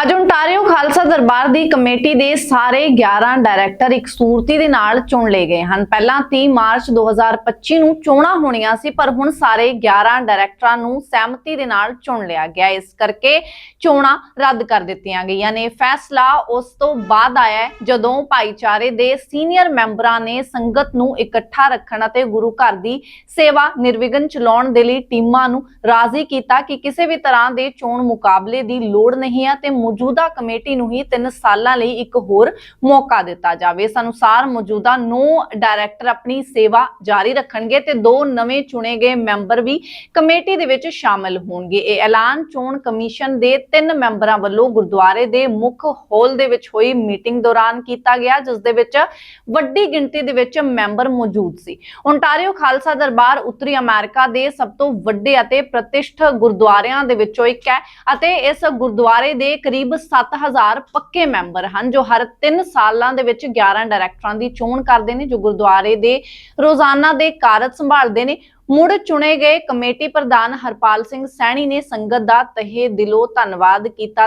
ਅੱਜ ਓਨਟਾਰੀਓ ਖਾਲਸਾ ਦਰਬਾਰ ਦੀ ਕਮੇਟੀ ਦੇ ਸਾਰੇ 11 ਡਾਇਰੈਕਟਰ ਇੱਕ ਸੂਰਤੀ ਦੇ ਨਾਲ ਚੁਣ ਲਏ ਗਏ ਹਨ। ਪਹਿਲਾਂ 30 ਮਾਰਚ 2025 ਨੂੰ ਚੋਣਾਂ ਹੋਣੀਆਂ ਸੀ, ਪਰ ਹੁਣ ਸਾਰੇ 11 ਡਾਇਰੈਕਟਰਾਂ ਨੂੰ ਸਹਿਮਤੀ ਦੇ ਨਾਲ ਚੁਣ ਲਿਆ ਗਿਆ। ਇਸ ਕਰਕੇ ਚੋਣਾਂ ਰੱਦ ਕਰ ਦਿੱਤੀਆਂ ਗਈਆਂ ਨੇ। ਫੈਸਲਾ ਉਸ ਤੋਂ ਬਾਅਦ ਆਇਆ ਹੈ, ਜਦੋਂ ਭਾਈਚਾਰੇ ਦੇ ਸੀਨੀਅਰ ਮੈਂਬਰਾਂ ਨੇ ਸੰਗਤ ਨੂੰ ਇਕੱਠਾ ਰੱਖਣ ਅਤੇ ਗੁਰੂ ਘਰ ਦੀ ਸੇਵਾ ਨਿਰਵਿਘਨ ਚਲਾਉਣ ਦੇ ਲਈ ਟੀਮਾਂ ਨੂੰ ਰਾਜ਼ੀ ਕੀਤਾ ਕਿ ਕਿਸੇ ਵੀ ਤਰ੍ਹਾਂ ਦੇ ਚੋਣ ਮੁਕਾਬਲੇ ਦੀ ਲੋੜ ਨਹੀਂ ਹੈ ਤੇ ਮੌਜੂਦਾ ਕਮੇਟੀ ਨੂੰ ਹੀ 3 ਸਾਲਾਂ ਲਈ ਇੱਕ ਹੋਰ ਮੌਕਾ ਦਿੱਤਾ ਜਾਵੇ। ਇਸ ਅਨੁਸਾਰ ਮੌਜੂਦਾ 9 ਡਾਇਰੈਕਟਰ ਆਪਣੀ ਸੇਵਾ ਜਾਰੀ ਰੱਖਣਗੇ ਤੇ ਦੋ ਨਵੇਂ ਚੁਣੇ ਗਏ ਮੈਂਬਰ ਵੀ ਕਮੇਟੀ ਦੇ ਵਿੱਚ ਸ਼ਾਮਲ ਹੋਣਗੇ। ਇਹ ਐਲਾਨ ਚੋਣ ਕਮਿਸ਼ਨ ਦੇ ਤਿੰਨ ਮੈਂਬਰਾਂ ਵੱਲੋਂ ਗੁਰਦੁਆਰੇ ਦੇ ਮੁੱਖ ਹਾਲ ਦੇ ਵਿੱਚ ਹੋਈ ਮੀਟਿੰਗ ਦੌਰਾਨ ਕੀਤਾ ਗਿਆ, ਜਿਸ ਦੇ ਵਿੱਚ ਵੱਡੀ ਗਿਣਤੀ ਦੇ ਵਿੱਚ ਮੈਂਬਰ ਮੌਜੂਦ ਸੀ। ਓਨਟਾਰੀਓ ਖਾਲਸਾ ਦਰਬਾਰ ਉੱਤਰੀ ਅਮਰੀਕਾ ਦੇ ਸਭ ਤੋਂ ਵੱਡੇ ਅਤੇ ਪ੍ਰਤਿਸ਼ਠ ਗੁਰਦੁਆਰਿਆਂ ਦੇ ਵਿੱਚੋਂ ਇੱਕ ਹੈ ਅਤੇ ਇਸ ਗੁਰਦੁਆਰੇ ਦੇ ਕਰੀਬ 7000 ਪੱਕੇ ਮੈਂਬਰ ਹਨ, ਜੋ ਹਰ 3 ਸਾਲਾਂ ਦੇ ਵਿੱਚ 11 ਡਾਇਰੈਕਟਰਾਂ ਦੀ ਚੋਣ ਕਰਦੇ ਨੇ, ਜੋ ਗੁਰਦੁਆਰੇ ਦੇ ਰੋਜ਼ਾਨਾ ਦੇ ਕਾਰਜ ਸੰਭਾਲਦੇ ਨੇ। ਮੁੜ ਚੁਣੇ ਗਏ ਕਮੇਟੀ ਪ੍ਰਧਾਨ ਹਰਪਾਲ ਸਿੰਘ ਸੈਣੀ ਨੇ ਸੰਗਤ ਦਾ ਤਹਿ ਦਿਲੋਂ ਧੰਨਵਾਦ ਕੀਤਾ